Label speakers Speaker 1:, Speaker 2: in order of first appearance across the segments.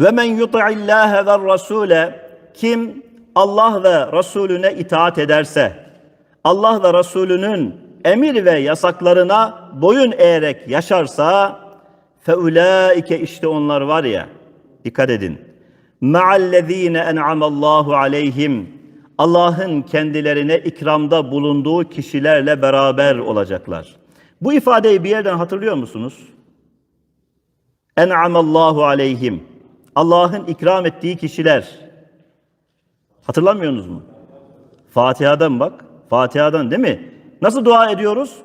Speaker 1: Ve men yuti'illâhe ve rasûle kim Allah ve Resulüne itaat ederse, Allah ve Resulünün emir ve yasaklarına boyun eğerek yaşarsa, feulaike işte onlar var ya, dikkat edin. Ma'allezîne en'amallahu aleyhim. Allah'ın kendilerine ikramda bulunduğu kişilerle beraber olacaklar. Bu ifadeyi bir yerden hatırlıyor musunuz? En'amallahu aleyhim. Allah'ın ikram ettiği kişiler. Hatırlamıyorsunuz mu? Fatiha'dan bak. Fatiha'dan değil mi? Nasıl dua ediyoruz?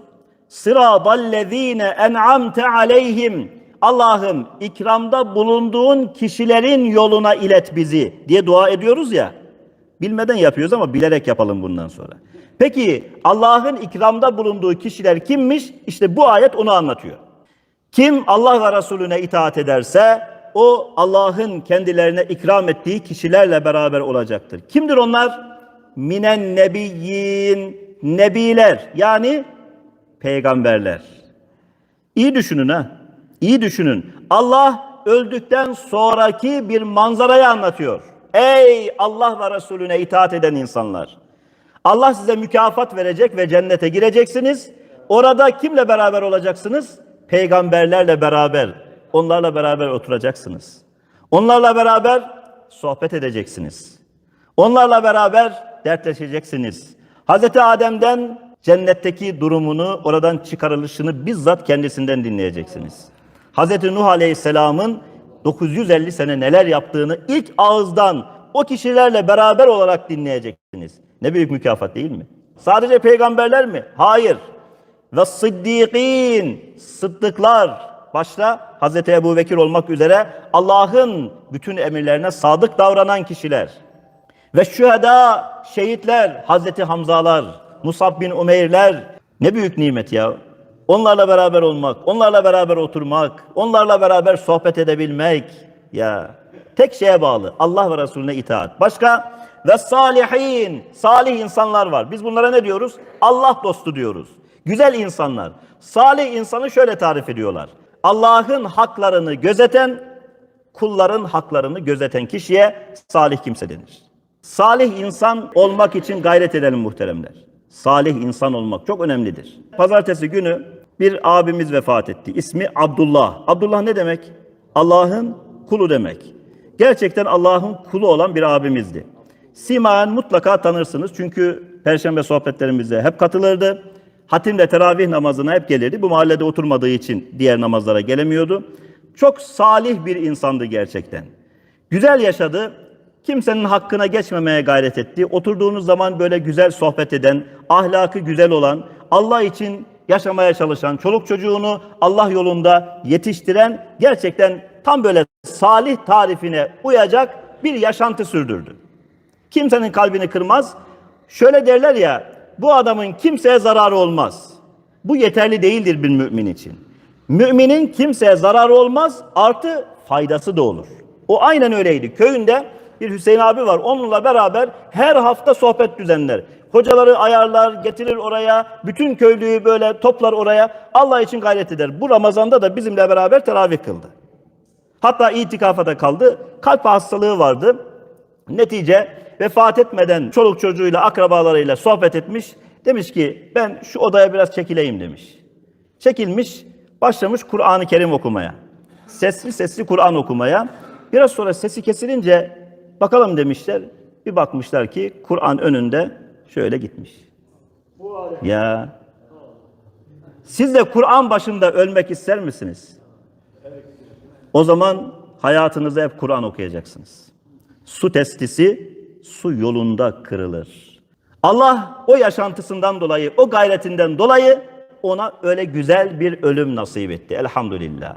Speaker 1: Sıradallezine en'amte aleyhim. Allah'ım ikramda bulunduğun kişilerin yoluna ilet bizi diye dua ediyoruz ya. Bilmeden yapıyoruz ama bilerek yapalım bundan sonra. Peki Allah'ın ikramda bulunduğu kişiler kimmiş? İşte bu ayet onu anlatıyor. Kim Allah ve Resulüne itaat ederse o Allah'ın kendilerine ikram ettiği kişilerle beraber olacaktır. Kimdir onlar? Minen nebiyyin, nebiler yani peygamberler. İyi düşünün ha. İyi düşünün. Allah öldükten sonraki bir manzarayı anlatıyor. Ey Allah ve Resulüne itaat eden insanlar. Allah size mükafat verecek ve cennete gireceksiniz. Orada kimle beraber olacaksınız? Peygamberlerle beraber. Onlarla beraber oturacaksınız. Onlarla beraber sohbet edeceksiniz. Onlarla beraber dertleşeceksiniz. Hazreti Adem'den cennetteki durumunu, oradan çıkarılışını bizzat kendisinden dinleyeceksiniz. Hazreti Nuh Aleyhisselam'ın 950 sene neler yaptığını ilk ağızdan o kişilerle beraber olarak dinleyeceksiniz. Ne büyük mükafat değil mi? Sadece peygamberler mi? Hayır. Ve sıddikin, sıddıklar, başta Hazreti Ebu Bekir olmak üzere Allah'ın bütün emirlerine sadık davranan kişiler. Ve şüheda, şehitler, Hazreti Hamzalar, Musab bin Umeyrler ne büyük nimet ya. Onlarla beraber olmak, onlarla beraber oturmak, onlarla beraber sohbet edebilmek ya. Tek şeye bağlı. Allah ve Resulüne itaat. Başka ve salihin, salih insanlar var. Biz bunlara ne diyoruz? Allah dostu diyoruz. Güzel insanlar. Salih insanı şöyle tarif ediyorlar. Allah'ın haklarını gözeten, kulların haklarını gözeten kişiye salih kimse denir. Salih insan olmak için gayret edelim muhteremler. Salih insan olmak çok önemlidir. Pazartesi günü bir abimiz vefat etti. İsmi Abdullah. Abdullah ne demek? Allah'ın kulu demek. Gerçekten Allah'ın kulu olan bir abimizdi. Simaen mutlaka tanırsınız çünkü perşembe sohbetlerimize hep katılırdı. Hatimle teravih namazına hep gelirdi. Bu mahallede oturmadığı için diğer namazlara gelemiyordu. Çok salih bir insandı gerçekten. Güzel yaşadı. Kimsenin hakkına geçmemeye gayret etti. Oturduğunuz zaman böyle güzel sohbet eden, ahlakı güzel olan, Allah için yaşamaya çalışan, çoluk çocuğunu Allah yolunda yetiştiren gerçekten tam böyle salih tarifine uyacak bir yaşantı sürdürdü. Kimsenin kalbini kırmaz. Şöyle derler ya, bu adamın kimseye zararı olmaz. Bu yeterli değildir bir mümin için. Müminin kimseye zararı olmaz, artı faydası da olur. O aynen öyleydi. Köyünde bir Hüseyin abi var. Onunla beraber her hafta sohbet düzenler. Hocaları ayarlar, getirir oraya. Bütün köylüyü böyle toplar oraya. Allah için gayret eder. Bu Ramazan'da da bizimle beraber teravih kıldı. Hatta itikafa da kaldı. Kalp hastalığı vardı. Netice vefat etmeden çoluk çocuğuyla, akrabalarıyla sohbet etmiş. Demiş ki ben şu odaya biraz çekileyim demiş. Çekilmiş, başlamış Kur'an-ı Kerim okumaya. Sesli sesli Kur'an okumaya. Biraz sonra sesi kesilince bakalım demişler. Bir bakmışlar ki Kur'an önünde şöyle gitmiş. Ya siz de Kur'an başında ölmek ister misiniz? O zaman hayatınızda hep Kur'an okuyacaksınız. Su testisi su yolunda kırılır. Allah o yaşantısından dolayı, o gayretinden dolayı ona öyle güzel bir ölüm nasip etti. Elhamdülillah.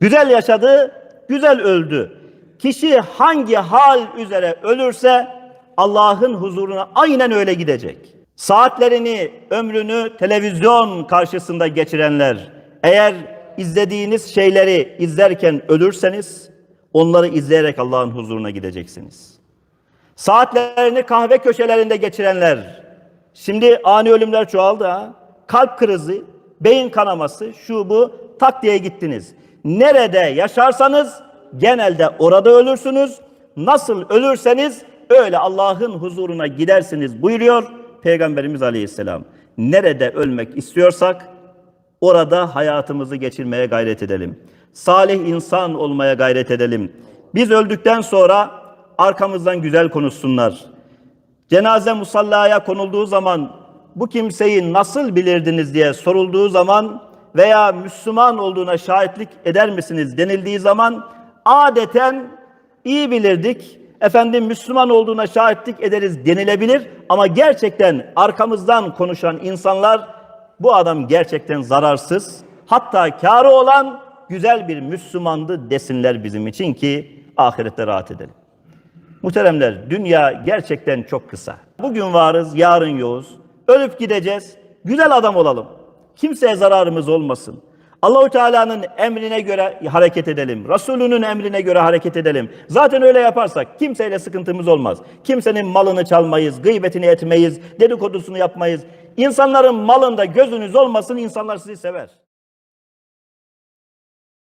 Speaker 1: Güzel yaşadı, güzel öldü. Kişi hangi hal üzere ölürse Allah'ın huzuruna aynen öyle gidecek. Saatlerini, ömrünü televizyon karşısında geçirenler, eğer izlediğiniz şeyleri izlerken ölürseniz, onları izleyerek Allah'ın huzuruna gideceksiniz. Saatlerini kahve köşelerinde geçirenler, şimdi ani ölümler çoğaldı ha. Kalp krizi, beyin kanaması, şu bu, tak diye gittiniz. Nerede yaşarsanız genelde orada ölürsünüz. Nasıl ölürseniz öyle Allah'ın huzuruna gidersiniz buyuruyor Peygamberimiz Aleyhisselam. Nerede ölmek istiyorsak orada hayatımızı geçirmeye gayret edelim. Salih insan olmaya gayret edelim. Biz öldükten sonra arkamızdan güzel konuşsunlar. Cenaze musallaya konulduğu zaman bu kimseyi nasıl bilirdiniz diye sorulduğu zaman veya Müslüman olduğuna şahitlik eder misiniz denildiği zaman adeten iyi bilirdik. Efendim Müslüman olduğuna şahitlik ederiz denilebilir ama gerçekten arkamızdan konuşan insanlar bu adam gerçekten zararsız hatta kârı olan güzel bir Müslümandı desinler bizim için ki ahirette rahat edelim. Muhteremler, dünya gerçekten çok kısa. Bugün varız, yarın yoğuz. Ölüp gideceğiz. Güzel adam olalım. Kimseye zararımız olmasın. Allahu Teala'nın emrine göre hareket edelim. Resulünün emrine göre hareket edelim. Zaten öyle yaparsak kimseyle sıkıntımız olmaz. Kimsenin malını çalmayız, gıybetini etmeyiz, dedikodusunu yapmayız. İnsanların malında gözünüz olmasın, insanlar sizi sever.